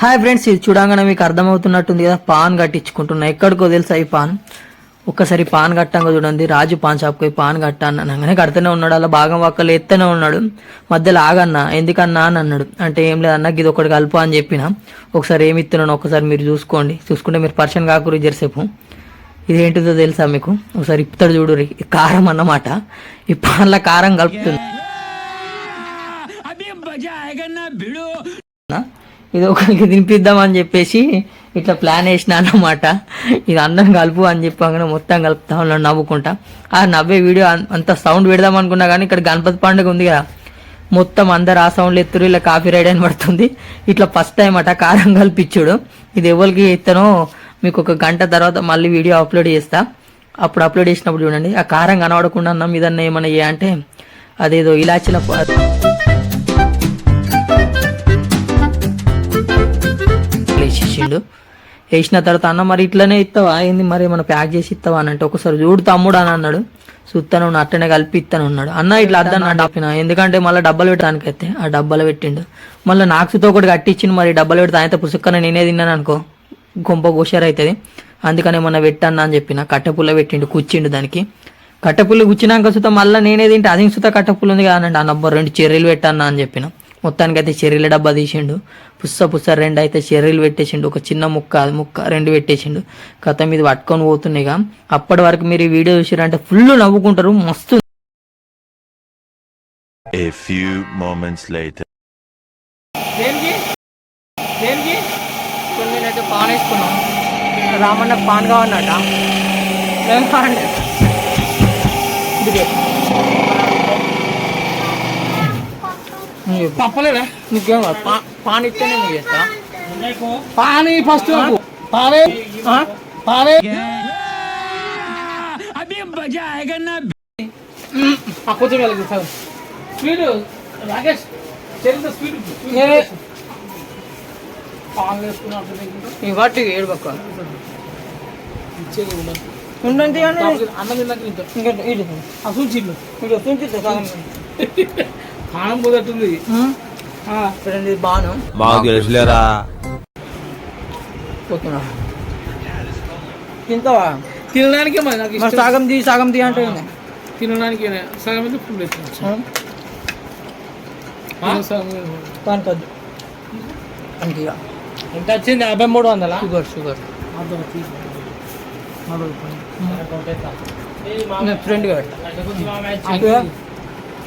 Hi friends ఇది చూడంగానే మీకు అర్థమవుతున్నట్టుంది కదా పాన్ కట్టించుకుంటున్నా. ఎక్కడికో తెలుసా ఈ పాన్? ఒక్కసారి పాన్ కట్టంగా చూడండి. రాజు పాన్ షాప్కి పోయి పాన్ కట్టా అనగానే కడుతూనే ఉన్నాడు అలా భాగం వక్కలు ఎత్తనే ఉన్నాడు. మధ్యలో ఆగన్నా ఎందుకన్నా అని అన్నాడు. అంటే ఏం లేదన్నా ఇది ఒకటి కలుపు అని చెప్పిన. ఒకసారి ఏమి ఇస్తున్నాను ఒకసారి మీరు చూసుకోండి. చూసుకుంటే మీరు పర్షన్ కాకూరి జరసేపు ఇదేంటిదో తెలుసా మీకు? ఒకసారి ఇప్పుతాడు చూడు కారం అన్నమాట. ఈ పాన్ల కారం కలుపుతుంది? ఇది ఒకరికి తినిపిద్దామని చెప్పేసి ఇట్లా ప్లాన్ వేసిన అన్నమాట. ఇది అందరం కలుపు అని చెప్పగానే మొత్తం కలుపుతా ఉన్నాడు నవ్వుకుంటా. ఆ నవ్వే వీడియో అంత సౌండ్ పెడదాం అనుకున్నా కానీ ఇక్కడ గణపతి పండుగ ఉంది కదా. మొత్తం అందరు ఆ సౌండ్లు ఎత్తురు ఇలా కాఫీ రైడ్ అని పడుతుంది. ఇట్లా ఫస్ట్ టైం అట కారం కల్పించుడు. ఇది ఎవరికి ఎత్తనో మీకు ఒక గంట తర్వాత మళ్ళీ వీడియో అప్లోడ్ చేస్తా. అప్పుడు అప్లోడ్ చేసినప్పుడు చూడండి. ఆ కారం కనబడకుండా అన్నాం ఇదన్నా ఏమన్నా ఏ అంటే అదేదో ఇలాచిన వేసిండు వేసిన తర్వాత అన్న మరి ఇట్లనే ఇస్తావా ఏంది మరి ఏమైనా ప్యాక్ చేసి ఇస్తావా అని అంటే ఒకసారి చూడు తమ్ముడు అని అన్నాడు. సుత్తను అట్టనే కలిపి ఇస్తాను ఉన్నాడు అన్న ఇట్లా అద్దన్న నా ఎందుకంటే మళ్ళీ డబ్బలు పెట్టడానికి అయితే ఆ డబ్బాలు పెట్టిండు. మళ్ళీ నాక్సుతో ఒకటి కట్టించిండు మరి డబ్బలు పెడితే అయితే పుసుక్కన నేనే తిన్నాను అనుకో గొంప గోషారు అవుతుంది అందుకని ఏమన్నా పెట్టన్నా అని చెప్పిన. కట్టెపుల్ల పెట్టిండు కూర్చిండు దానికి. కట్టెపుల్ల కూర్చున్నాక సుత మళ్ళీ నేనే తింటే అది సుత కట్టెపుల్ల ఉంది కానండి అన్నబ్బ రెండు చెర్రీలు పెట్టన్నా అని చెప్పిన. మొత్తానికి అయితే చెర్రీల డబ్బా తీసిండు. పుస్స పుస్స రెండు అయితే చెర్రీలు పెట్టేసిండు. ఒక చిన్న ముక్క ముక్క రెండు పెట్టేసిండు. కథ మీద పట్టుకొని పోతున్నాయిగా అప్పటి వరకు మీరు ఈ వీడియో చూసారంటే ఫుల్ నవ్వుకుంటారు. మస్తు A few moments later. దేనికి? దేనికి? కొన్ని నేనైతే పాన్ వేసుకున్నాం. రామన్న పాన్ పాన్? ఇది తప్పలేదా? నీకేం పాన్ ఇస్తేనే నీకు చేస్తా. పాని ఫస్ట్ పానే ఆ? పానే ఆ కొంచెం వెళ్ళదు సార్. స్పీడ్ రాకేష్ చరిత్ర స్పీడ్ ఏ, పాలు వేసుకున్నట్టు ఈ వాటి ఏడు పక్క ఇచ్చేది ఉండదు ఉండండి అన్నం తిన్నాక ఇంకా ఇటు ఆ సూచిల్లు ఇటు చూపిస్తా సగం కుదరట్టుంది ఉమ్. చూడండి బాను మాకు తెలుసులేరా? పోతున్నా. తింటావా? తినడానికే నాకు సగం తీ సగం తీ అంటే? తినడానికి సగం అయితే ఫుల్ ఇక. ఎంత వచ్చింది? యాభై మూడు వందల? Sugar sugar. ఫ్రెండ్గా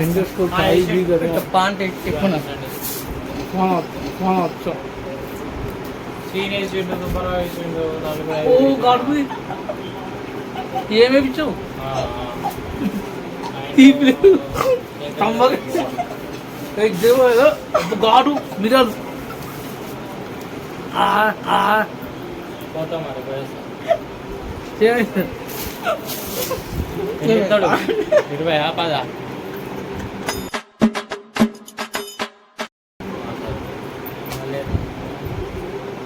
ఇండస్ట్రీ ఐదు కదా పాన్ టేస్ట్ ఎక్కువ ఫోన్ ఫోన్ వచ్చాం ఓ గడుపు ఏమేమి ఇచ్చావు తీపి తమ్మగా గాడు మిరలు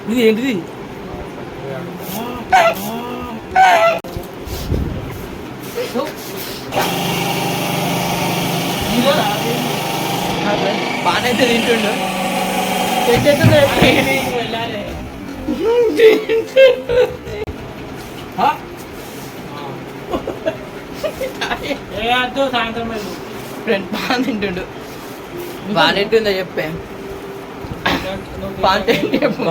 ఇది ఏంటిది? అయితే తింటుండు సాయంత్రం ఫ్రెండ్ పాన్ తింటుండు. పాన్ ఎట్టుందో చెప్పే. చెప్పు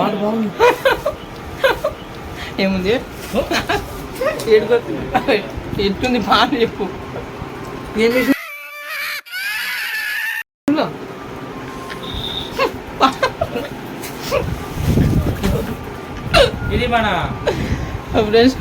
ఏముంది? ఏడుకొస్తుంది. ఎట్టుంది పాన్ చెప్పు. ఏం ఇది మన ఫ్రెండ్స్